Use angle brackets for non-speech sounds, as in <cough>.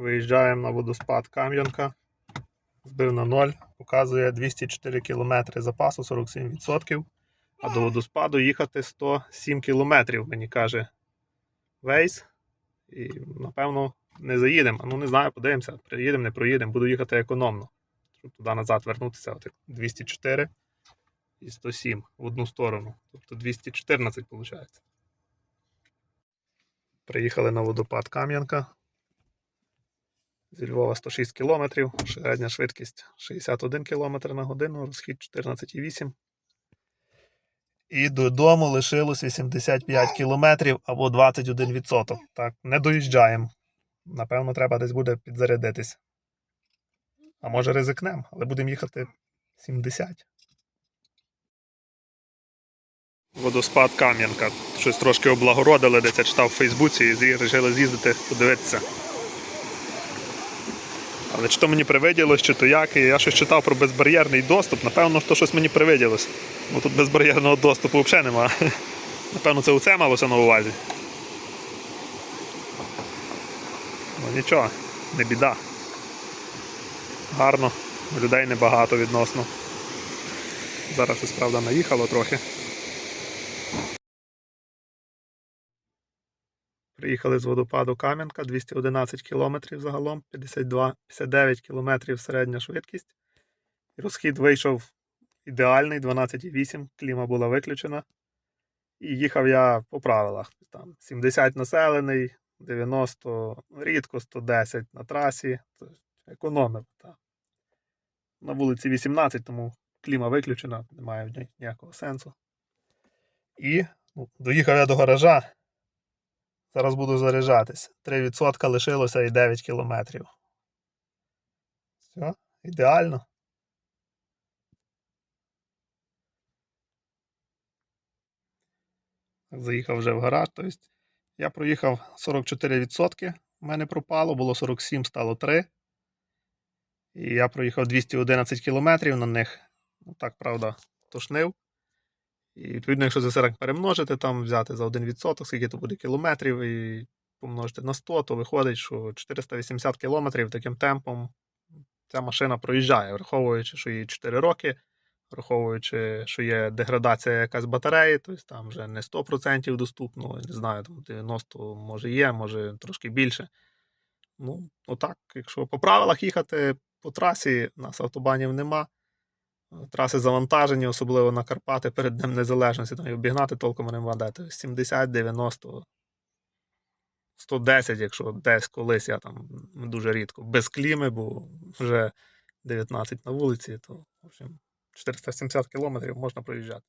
Виїжджаємо на водоспад Кам'янка. Збив на 0. Показує 204 км запасу, 47%. А до водоспаду їхати 107 км, мені каже Вейс. І напевно не заїдемо. Ну не знаю, подивимося. Приїдемо, не проїдемо, буду їхати економно. Щоб туди назад вернутися. От 204 і 107 в одну сторону. Тобто 214 виходить. Приїхали на водопад Кам'янка. Зі Львова 106 км, середня швидкість 61 км на годину, розхід 14,8. І додому лишилось 85 км або 21%. Так, не доїжджаємо. Напевно, треба десь буде підзарядитись. А може ризикнемо, але будемо їхати 70. Водоспад Кам'янка. Щось трошки облагородили, десь я читав в Фейсбуці і вирішили з'їздити подивитися. Але чи то мені привиділось, чи то як, я щось читав про безбар'єрний доступ, напевно, то щось мені привиділось. Бо тут безбар'єрного доступу взагалі нема. <laughs> Напевно, це оце малося на увазі. Ну нічого, не біда. Гарно, людей небагато відносно. Зараз щось, правда, наїхало трохи. Приїхали з водопаду Кам'янка, 211 км загалом, 52, 59 км середня швидкість. Розхід вийшов ідеальний, 12,8, кліма була виключена. І їхав я по правилах. Там 70 населений, 90 рідко, 110 на трасі. Економив. Та. На вулиці 18, тому кліма виключена, немає в ніякого сенсу. І ну, доїхав я до гаража. Зараз буду заряджатись. 3% лишилося і 9 кілометрів. Все, ідеально. Заїхав вже в гараж. Тобто я проїхав 44%. У мене пропало, було 47, стало 3. І я проїхав 211 кілометрів на них. Ну так, правда, тошнив. І відповідно, якщо це 40 перемножити, там взяти за 1%, скільки то буде кілометрів, і помножити на 100, то виходить, що 480 кілометрів таким темпом ця машина проїжджає, враховуючи, що їй 4 роки, враховуючи, що є деградація якась батареї, тобто там вже не 100% доступно, не знаю, там 90 може є, може трошки більше. Ну, отак, якщо по правилах їхати по трасі, у нас автобанів нема. Траси завантажені, особливо на Карпати перед Днем Незалежності, там і обігнати толком не вадати. 70, 90, 110, якщо десь колись я там дуже рідко. Без кліми, бо вже 19 на вулиці, то в общем, 470 кілометрів можна проїжджати.